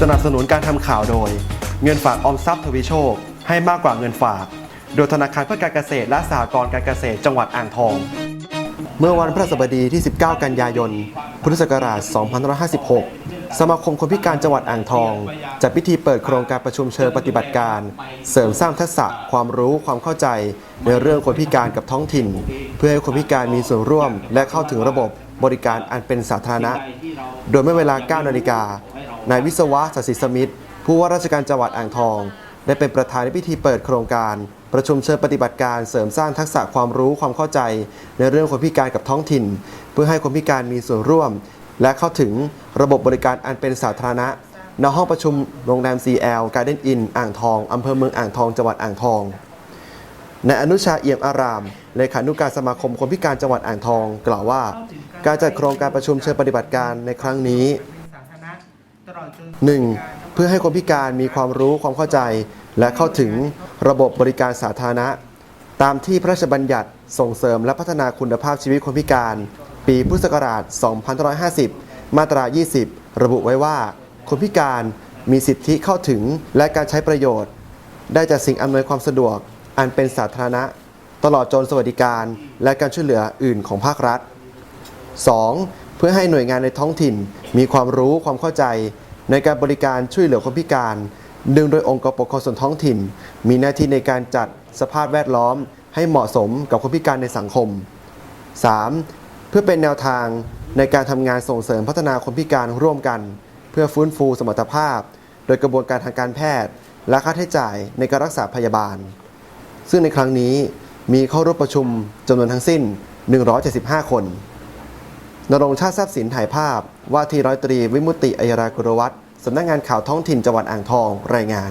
สนับสนุนการทำข่าวโดย เงินฝากออมทรัพย์ทวีโชค ให้มากกว่าเงินฝาก โดยธนาคารเพื่อการเกษตรและสหกรณ์การเกษตรจังหวัดอ่างทอง เมื่อวันพฤหัสบดีที่ 19 กันยายน พุทธศักราช 2556 สมาคมคนพิการจังหวัดอ่างทองจัดพิธีเปิดโครงการประชุมเชิงปฏิบัติการ เสริมสร้างทักษะความรู้ความเข้าใจ ในเรื่องคนพิการกับท้องถิ่น เพื่อให้คนพิการมีส่วนร่วมและเข้าถึงระบบ บริการอันเป็นสาธารณะ โดยเมื่อเวลา 9 นาฬิกา นายวิศวะสศิสมิตรผู้ว่าราชการจังหวัดอ่างทอง ได้เป็นประธานในพิธีเปิดโครงการ ประชุมเชิญปฏิบัติการเสริมสร้างทักษะความรู้ความเข้าใจ ในเรื่องคนพิการกับท้องถิ่น เพื่อให้คนพิการมีส่วนร่วม และเข้าถึงระบบบริการอันเป็นสาธารณะณห้องประชุมโรงแรม CL Garden Inn อ่างทองอำเภอเมืองอ่างทองจังหวัดอ่างทอง นายอนุชาเอี่ยมอาราม เลขานุการสมาคมคนพิการจังหวัดอ่างทอง กล่าวว่า การจัดโครงการประชุมเชิญปฏิบัติการในครั้งนี้ 1. เพื่อให้คนพิการมีความรู้ความเข้าใจ และเข้าถึงระบบบริการสาธารณะ ตามที่พระราชบัญญัติส่งเสริมและพัฒนาคุณภาพชีวิตคนพิการ ปีพุทธศักราช 2550 มาตรา 20 ระบุไว้ว่า คนพิการมีสิทธิเข้าถึงและการใช้ประโยชน์ ได้จากสิ่งอำนวยความสะดวก อันเป็นสาธารณะ ตลอดจนสวัสดิการและการช่วยเหลืออื่นของภาครัฐ 2. เพื่อให้หน่วยงานในท้องถิ่นมีความรู้ความเข้าใจ ในการบริการช่วยเหลือคนพิการเนื่องโดยองค์กรปกครองส่วนท้องถิ่น มีหน้าที่ในการจัดสภาพแวดล้อม ให้เหมาะสมกับคนพิการในสังคม 3. เพื่อเป็นแนวทางในการทำงานส่งเสริมพัฒนาคนพิการร่วมกัน เพื่อฟื้นฟูสมรรถภาพ โดยกระบวนการทางการแพทย์ และค่าใช้จ่ายในการรักษาพยาบาล ซึ่งในครั้งนี้มีเข้าร่วมประชุมจำนวนทั้งสิ้น 175 คนนรงชาติทรัพย์สินถ่ายภาพ ว่าที่ร้อยตรีวิมุติอัยรากุรวัตรสำนักงานข่าวท้องถิ่นจังหวัดอ่างทองรายงาน